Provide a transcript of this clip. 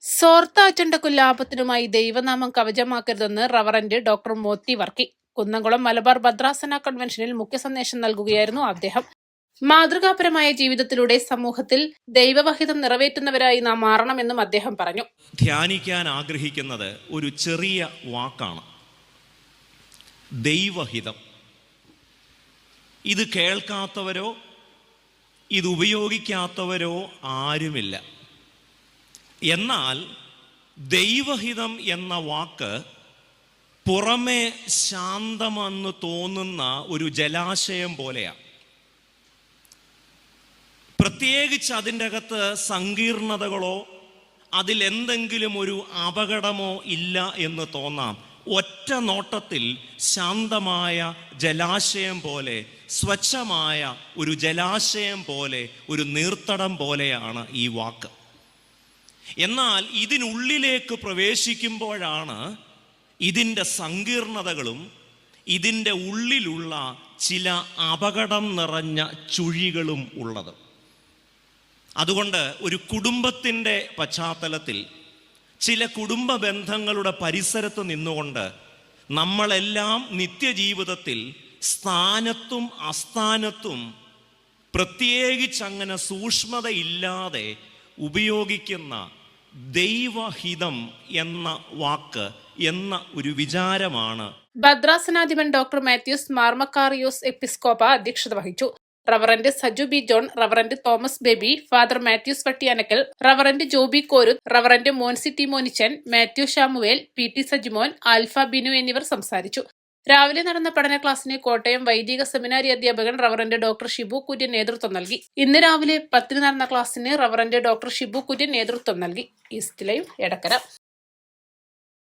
സോർത്താറ്റണ്ടക്കു ലാഭത്തിനുമായി ദൈവനാമം കവചമാക്കരുതെന്ന് റവറന്റ് ഡോക്ടർ മോത്തി വർക്കി. കുന്നംകുളം മലബാർ ഭദ്രാസന കൺവെൻഷനിൽ മുഖ്യ സന്ദേശം നൽകുകയായിരുന്നു അദ്ദേഹം. മാതൃകാപരമായ ജീവിതത്തിലൂടെ സമൂഹത്തിൽ ദൈവവഹിതം നിറവേറ്റുന്നവരായി നാം മാറണമെന്നും അദ്ദേഹം പറഞ്ഞു. ധ്യാനിക്കാൻ ആഗ്രഹിക്കുന്നത് ഒരു ചെറിയ വാക്കാണ്. ദൈവഹിതം. ഇത് കേൾക്കാത്തവരോ ഇത് ഉപയോഗിക്കാത്തവരോ ആരുമില്ല. എന്നാൽ ദൈവഹിതം എന്ന വാക്ക് പുറമെ ശാന്തമെന്ന് തോന്നുന്ന ഒരു ജലാശയം പോലെയാണ് പ്രത്യേകിച്ച് അതിന്റെ അകത്ത് സങ്കീർണതകളോ അതിലെന്തെങ്കിലും ഒരു അപകടമോ ഇല്ല എന്ന് തോന്നാം. ഒറ്റ നോട്ടത്തിൽ ശാന്തമായ ജലാശയം പോലെ സ്വച്ഛമായ ഒരു ജലാശയം പോലെ ഒരു നീർത്തടം പോലെയാണ് ഈ വാക്ക്. എന്നാൽ ഇതിനുള്ളിലേക്ക് പ്രവേശിക്കുമ്പോഴാണ് ഇതിന്റെ സങ്കീർണതകളും ഇതിന്റെ ഉള്ളിലുള്ള ചില അപകടം നിറഞ്ഞ ചുഴികളും ഉള്ളത്. അതുകൊണ്ട് ഒരു കുടുംബത്തിന്റെ പശ്ചാത്തലത്തിൽ ചില കുടുംബ ബന്ധങ്ങളുടെ പരിസരത്ത് നിന്നുകൊണ്ട് നമ്മളെല്ലാം നിത്യജീവിതത്തിൽ സ്ഥാനത്തും അസ്ഥാനത്തും പ്രത്യേകിച്ച് അങ്ങനെ സൂക്ഷ്മതയില്ലാതെ ഉപയോഗിക്കുന്ന ദൈവഹിതം എന്ന വാക്ക് എന്ന ഒരു വിചാരമാണ്. ഭദ്രാസനാധിപൻ ഡോക്ടർ മാത്യൂസ് മാർമക്കാറിയോസ് എപ്പിസ്കോപ്പ അധ്യക്ഷത വഹിച്ചു. Reverend Saju B John reverend Thomas Baby father Mathews Vattiyanakkal reverend Joby Koruth reverend Monsy T Monichan Mathew Shamuel P T Sajimon Alpha Binu എന്നിവർ സംസാരിച്ചു. രാവിലെ നടന്ന പഠന ക്ലാസ്സിന് കോട്ടയം വൈദിക സെമിനാരി അധ്യാപകൻ റവറന്റ് ഡോക്ടർ ഷിബു കുര്യൻ നേതൃത്വം നൽകി. ഇന്ന് രാവിലെ പത്തിന് നടന്ന ക്ലാസ്സിന് റവറന്റ് ഡോക്ടർ ഷിബു കുര്യൻ നേതൃത്വം നൽകി. East live Edakkara.